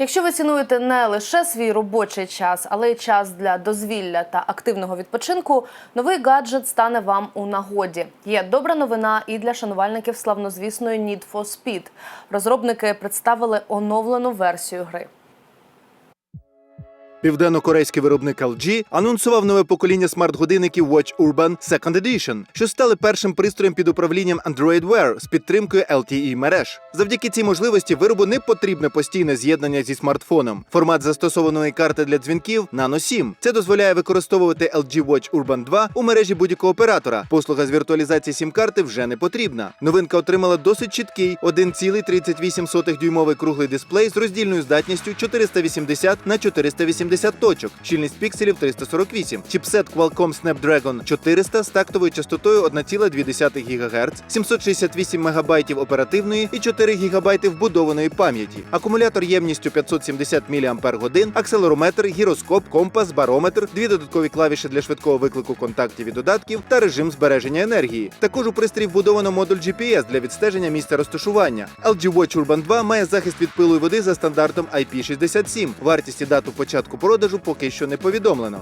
Якщо ви цінуєте не лише свій робочий час, але й час для дозвілля та активного відпочинку, новий гаджет стане вам у нагоді. Є добра новина і для шанувальників славнозвісної Need for Speed. Розробники представили оновлену версію гри. Південно-корейський виробник LG анонсував нове покоління смарт-годинників Watch Urban Second Edition, що стали першим пристроєм під управлінням Android Wear з підтримкою LTE мереж. Завдяки цій можливості виробу не потрібне постійне з'єднання зі смартфоном. Формат застосованої карти для дзвінків Nano 7. Це дозволяє використовувати LG Watch Urban 2 у мережі будь-якого оператора. Послуга з віртуалізації сім-карти вже не потрібна. Новинка отримала досить чіткий 1,38 дюймовий круглий дисплей з роздільною здатністю 480 на 480 точок, щільність пікселів 348, чіпсет Qualcomm Snapdragon 400 з тактовою частотою 1,2 ГГц, 768 МБ оперативної і 4 ГБ вбудованої пам'яті, акумулятор ємністю 570 мАч, акселерометр, гіроскоп, компас, барометр, дві додаткові клавіші для швидкого виклику контактів і додатків та режим збереження енергії. Також у пристрій вбудовано модуль GPS для відстеження місця розташування. LG Watch Urban 2 має захист від пилу і води за стандартом IP67. Вартість і дату початку продажу поки що не повідомлено.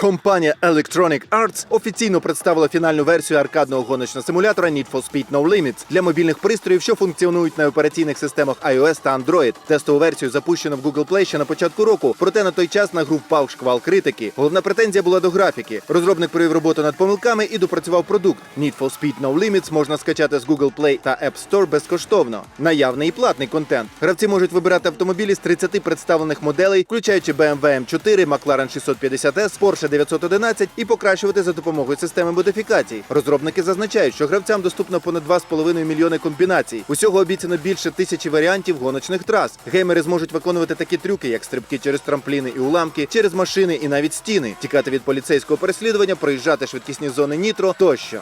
Компанія Electronic Arts офіційно представила фінальну версію аркадного гоночного симулятора Need for Speed No Limits для мобільних пристроїв, що функціонують на операційних системах iOS та Android. Тестову версію запущено в Google Play ще на початку року. Проте на той час на гру впав шквал критики. Головна претензія була до графіки. Розробник провів роботу над помилками і допрацював продукт. Need for Speed No Limits можна скачати з Google Play та App Store безкоштовно. Наявний і платний контент. Гравці можуть вибирати автомобілі з 30 представлених моделей, включаючи BMW M4, McLaren 650S, Porsche 911 і покращувати за допомогою системи модифікацій. Розробники зазначають, що гравцям доступно понад 2,5 мільйони комбінацій. Усього обіцяно більше тисячі варіантів гоночних трас. Геймери зможуть виконувати такі трюки, як стрибки через трампліни і уламки, через машини і навіть стіни, тікати від поліцейського переслідування, проїжджати швидкісні зони нітро тощо.